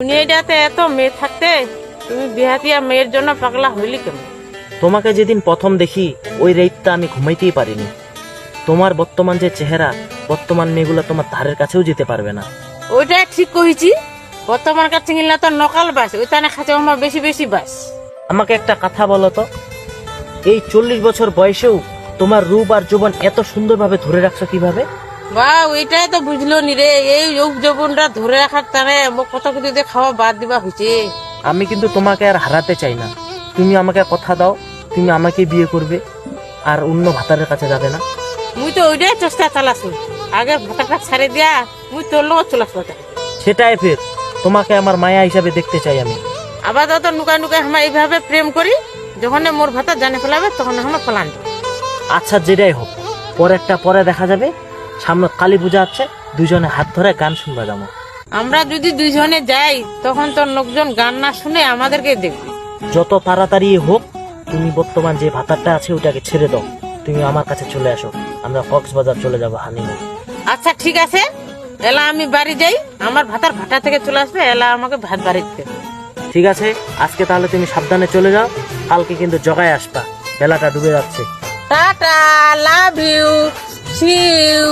দুনিয়াটাতে এত মেয়ে থাকতে তুমি বিহাতিয়া মেয়ের জন্য পাগলা হইলি কেমন? তোমাকে যেদিন প্রথম দেখি ওই রাইতটা আমি ঘুমাইতেই পারিনি। তোমার বর্তমান যে চেহারা বর্তমান মেয়েগুলো তোমার ধারের কাছেও যেতে পারবে না। ওইটা ঠিক কইছি বর্তমান কাছে গিলা তো নকাল বাস ওই তানে খাতে আমার বেশি বেশি বাস। আমাকে একটা কথা বলো তো এই চল্লিশ বছর বয়সেও তোমার রূপ আর যৌবন এত সুন্দরভাবে ধরে রাখছো কীভাবে? বা ওইটাই তো বুঝলো নি রে। এই যৌব যৌবনটা ধরে রাখার তানে মোক কত কিছু দিয়ে খাওয়া বাদ দিবা হয়েছে আমি কিন্তু তোমাকে আর হারাতে চাই না। তুমি আমাকে কথা দাও তুমি আমাকে বিয়ে করবে আর অন্য ভাতারের কাছে যাবে না। মুই তো ওইটাই চেষ্টা চালাছি। আগে ভাতাটা ছাড়ে দিয়া মুই তোর লগত চলে আসব সেটাই ফের। তোমাকে আমার মায়া হিসাবে দেখতে চাই আমি। আবার তো নুকা নুকা আমরা এইভাবে প্রেম করি যখন মোর ভাতা জানে ফেলাবে তখন আমরা ফেলান আচ্ছা যেটাই হোক। পরেরটা পরে দেখা যাবে। সামনে কালী পূজা আছে দুজনে হাত ধরে গান শুনবা যাব। আমরা যদি দুইজনে যাই তখন তো লোকজন গান না শুনে আমাদেরকে দেখবে। যত তাড়াতাড়ি হোক তুমি বর্তমান যে ভাতারটা আছে ওটাকে ছেড়ে দাও। তুমি আমার কাছে চলে আসো। আমরা কক্সবাজার চলে যাব হানিমুন আচ্ছা ঠিক আছে। এলা আমি বাড়ি যাই। আমার ভাতার ভাটা থেকে চলে আসবে এলা আমাকে ভাত বাড়ি দিতে ঠিক আছে আজকে তাহলে তুমি সাবধানে চলে যাও। কালকে কিন্তু জগায় আসবা। বেলাটা ডুবে যাচ্ছে। Tata love you see you